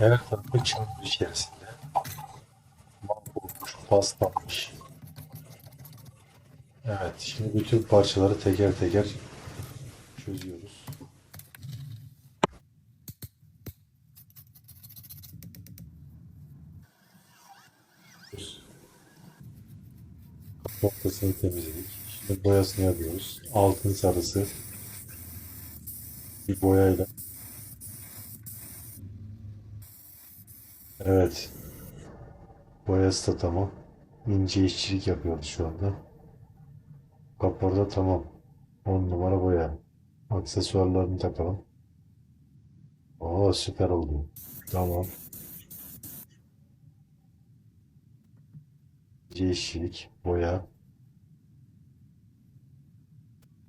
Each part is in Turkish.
Her tarafı çamur içerisinde. Mahvolmuş, paslanmış. Evet, şimdi bütün parçaları teker teker çözüyoruz. Noktasını temizledik. Şimdi boyasını yapıyoruz. Altın sarısı bir boyayla. Evet. Boyası da tamam. İnce işçilik yapıyoruz şu anda. Kaporda tamam. 10 numara boya. Aksesuarlarını takalım. Oo süper oldu. Tamam. İnce işçilik, boya.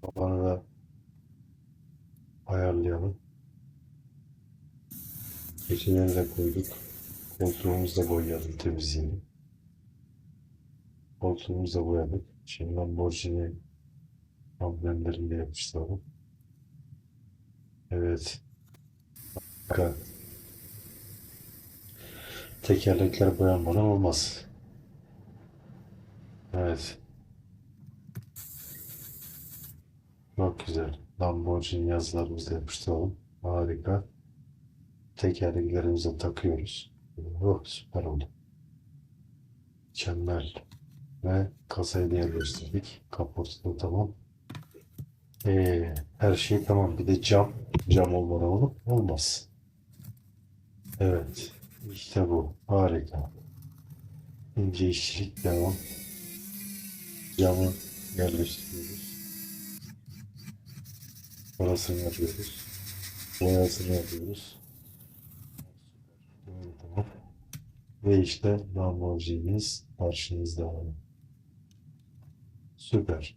Tabanı da ayarlayalım. Keçileri de koyduk. Koltuğumuzu da boyayalım temizliğini. Koltuğumuzu boyadık. Şimdi Lamborghini amblemlerini de yapıştıralım. Evet. Harika. Tekerlekler boyanmadan olmaz. Evet. Çok güzel. Lamborghini yazılarımızı yapıştıralım. Harika. Tekerleklerimize takıyoruz. Oh süper oldu. Mükemmel. Ve kasayı da yerleştirdik. Kaportu da tamam. Ee, her şey tamam. Bir de cam. Cam olmadan olur. Olmaz. Evet. İşte bu. Harika. İnce işçilik devam. Camı yerleştiriyoruz. Orasını yapıyoruz. Boyasını yapıyoruz. Evet, tamam. Ve işte Lamborghini'niz karşınızda. Süper.